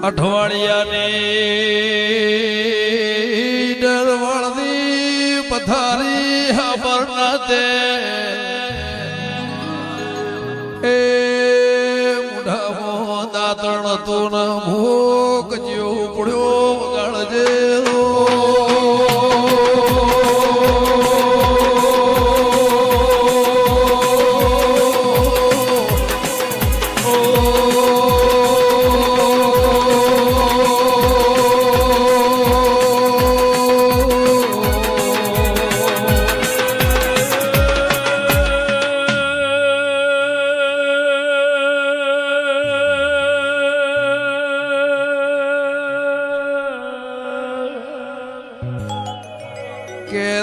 અઠવાડિયાની ડરવાળની પથારી હાબર નાતે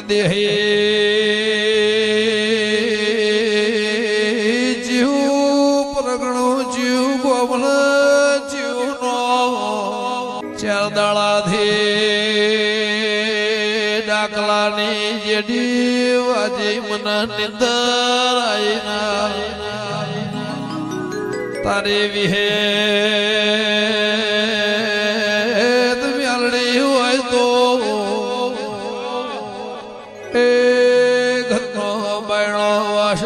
દેહી જીવ પ્રગણું જીવ ગોમલ જીવનો ચાર દાળાથી ડાકલાની જેડી વાજી મને નિંદર આઈના તારી વિહે 老师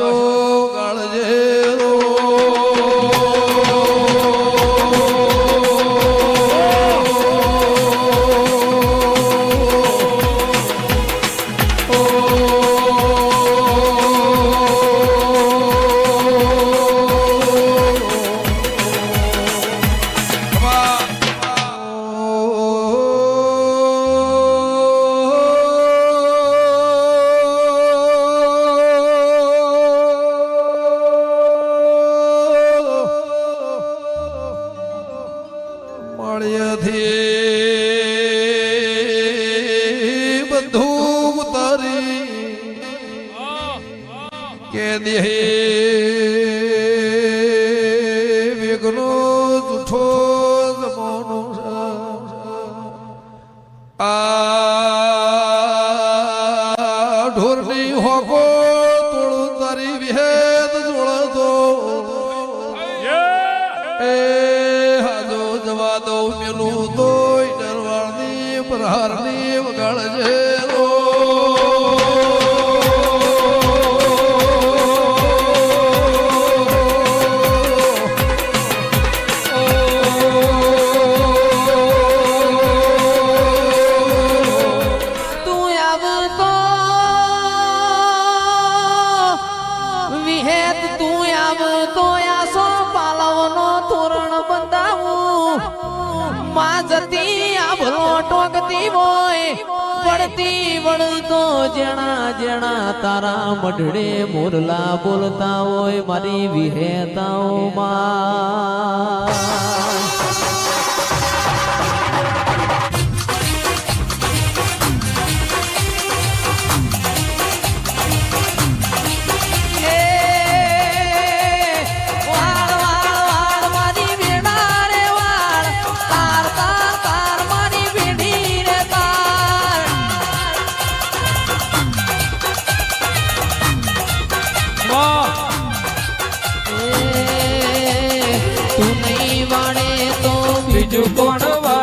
દેહે વેગનો જૂઠો આ ઢોરની હોકો તોડું તારી વિહેદ હાજો જવા દઉં મેલું તોય ડરવાની પ્રહારની વગાડજે. પડતી વળતો જણા જણા તારા મઢડે મોરલા બોલતા હોય મારી વિહેતાઓ તું નહીં વાણે તો બીજું કોણ વાળશે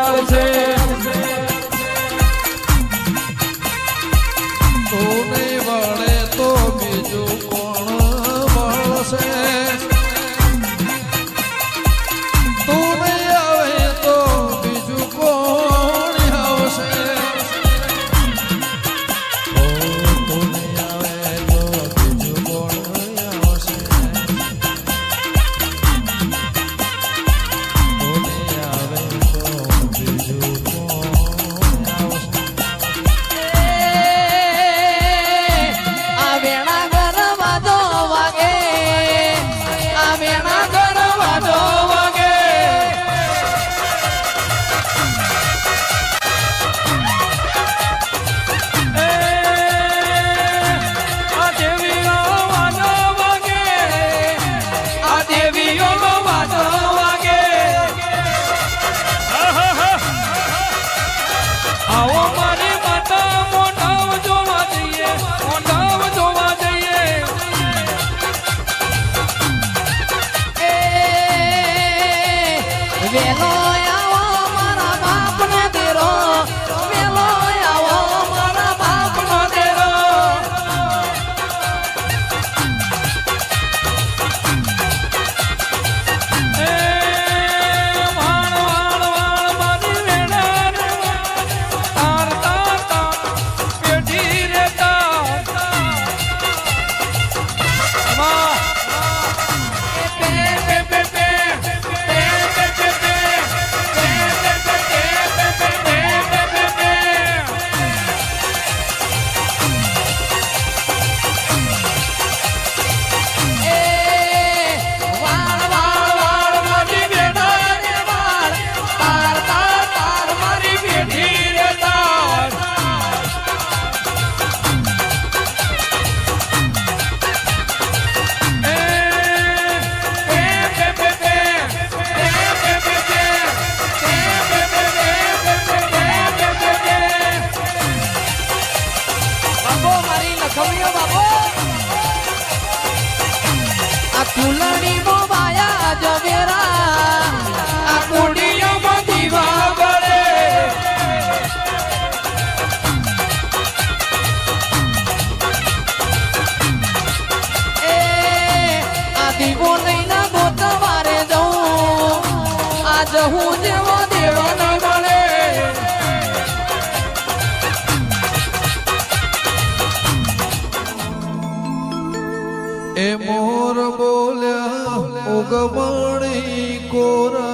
ઉગવણી કોરા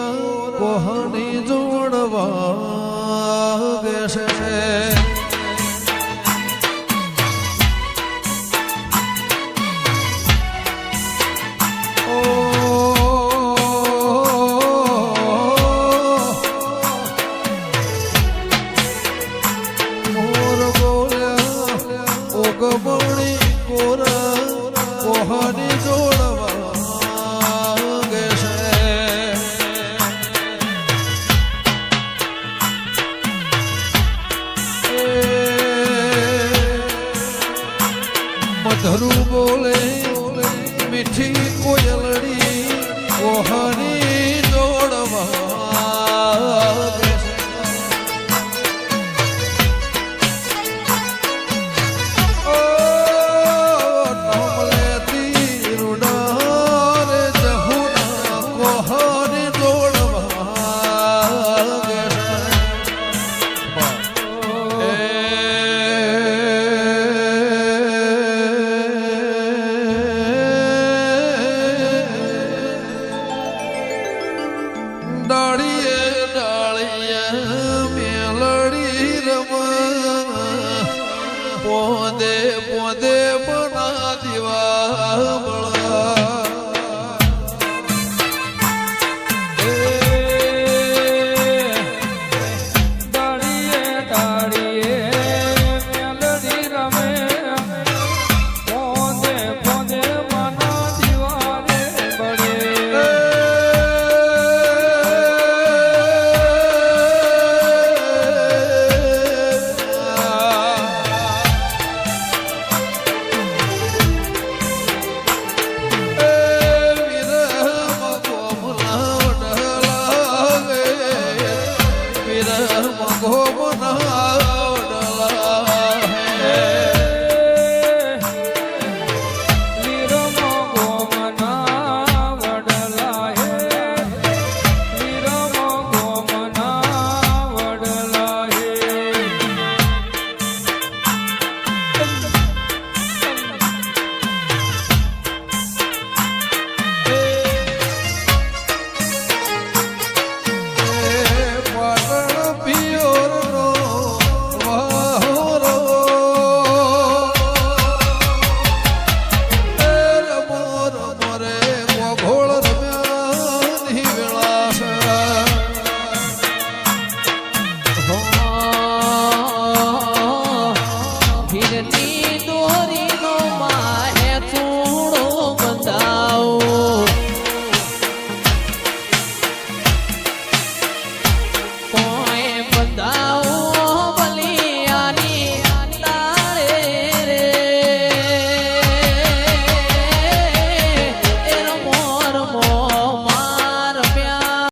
ધરું બોલે મીઠી કોયલડી ઓહરી દોડવા.